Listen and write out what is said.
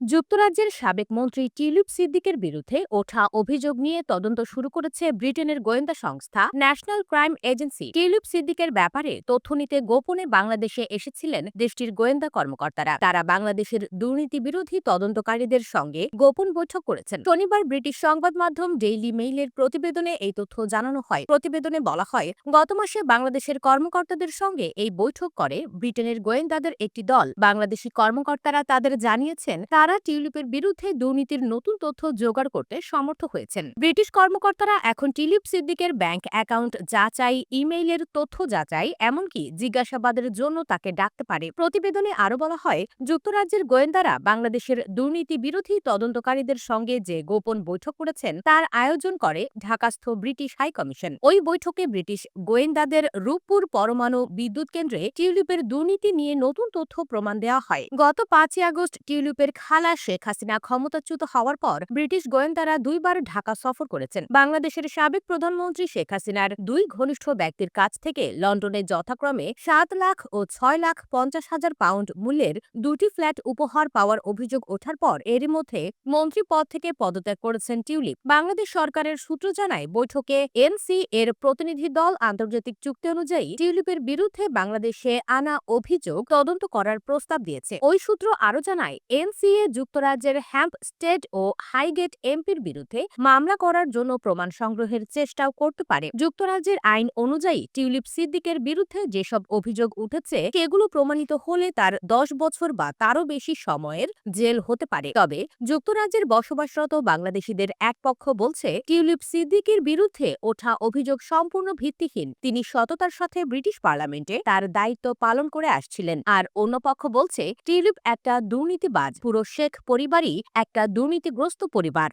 যুক্তরাজ্যের সাবেক মন্ত্রী টিউলিপ সিদ্দিকের বিরুদ্ধে ওঠা অভিযোগ নিয়ে তদন্ত শুরু করেছে ব্রিটেনের গোয়েন্দা সংস্থা ন্যাশনাল ক্রাইম এজেন্সি। টিউলিপ সিদ্দিকের ব্যাপারে তথ্য নিতে গোপনে বাংলাদেশে এসেছিলেন দেশটির গোয়েন্দা কর্মকর্তারা। তারা বাংলাদেশের দুর্নীতি বিরোধী তদন্তকারীদের সঙ্গে গোপন বৈঠক করেছেন। শনিবার ব্রিটিশ সংবাদ মাধ্যম ডেইলি মেইলের প্রতিবেদনে এই তথ্য জানানো হয়। প্রতিবেদনে বলা হয়, গত মাসে বাংলাদেশের কর্মকর্তাদের সঙ্গে এই বৈঠক করে ব্রিটেনের গোয়েন্দাদের একটি দল। বাংলাদেশি কর্মকর্তারা তাদের জানিয়েছেন, তারা টিউলিপের বিরুদ্ধে দুর্নীতির নতুন তথ্য জোগাড় করতে সমর্থ হয়েছেন। ব্রিটিশ কর্মকর্তারা এখন টিউলিপ সিদ্দিকের ব্যাংক অ্যাকাউন্ট যাচাই, ইমেইলের তথ্য যাচাই, এমনকি জিজ্ঞাসাবাদের জন্য তাকে ডাকতে পারে। প্রতিবেদনে আরও বলা হয়, যুক্তরাজ্যের গোয়েন্দারা বাংলাদেশের দুর্নীতি বিরোধী তদন্তকারীদের সঙ্গে যে গোপন বৈঠক করেছেন, তার আয়োজন করে ঢাকাস্থ ব্রিটিশ হাই কমিশন। ওই বৈঠকে ব্রিটিশ গোয়েন্দাদের রূপপুর পরমাণু বিদ্যুৎ কেন্দ্রে টিউলিপের দুর্নীতি নিয়ে নতুন তথ্য প্রমাণ দেওয়া হয়। গত পাঁচই আগস্ট টিউলিপের খালা শেখ হাসিনা ক্ষমতাচ্যুত হওয়ার পর ব্রিটিশ গোয়েন্দারা দুইবার ঢাকা সফর করেছেন। বাংলাদেশের সাবেক প্রধানমন্ত্রী শেখ হাসিনার দুই ঘনিষ্ঠ ব্যক্তির কাছ থেকে লন্ডনে যথাক্রমে সাত লাখ ও ছয় লাখ পঞ্চাশ হাজার পাউন্ড মূল্যের দুটি ফ্ল্যাট উপহার পাওয়ার অভিযোগ ওঠার পর এরই মধ্যে মন্ত্রী পদ থেকে পদত্যাগ করেছেন টিউলিপ। বাংলাদেশ সরকারের সূত্র জানায়, বৈঠকে এনসি এর প্রতিনিধি দল আন্তর্জাতিক চুক্তি অনুযায়ী টিউলিপের বিরুদ্ধে বাংলাদেশে আনা অভিযোগ তদন্ত করার প্রস্তাব দিয়েছে। ওই সূত্র আরও জানায় এনসিএ যুক্তরাজ্যের হ্যাম্প স্টেট ও হাইগেট এমপির বিরুদ্ধে মামলা করার জন্য প্রমাণ সংগ্রহের চেষ্টাও করতে পারে। যুক্তরাজ্যের আইন অনুযায়ী টিউলিপ সিদ্দিকের বিরুদ্ধে যেসব অভিযোগ উঠেছে, সেগুলো প্রমাণিত হলে তার দশ বছর বা তারও বেশি সময়ের জেল হতে পারে। তবে যুক্তরাজ্যের বসবাসরত বাংলাদেশিদের এক পক্ষ বলছে, টিউলিপ সিদ্দিকের বিরুদ্ধে ওঠা অভিযোগ সম্পূর্ণ ভিত্তিহীন। তিনি সততার সাথে ব্রিটিশ পার্লামেন্টে তার দায়িত্ব পালন করে আসছিলেন। আর অন্য পক্ষ বলছে, টিউলিপ একটা দুর্নীতিবাজ পুরো শেখ পরিবারই একটা দুর্নীতিগ্রস্ত পরিবার।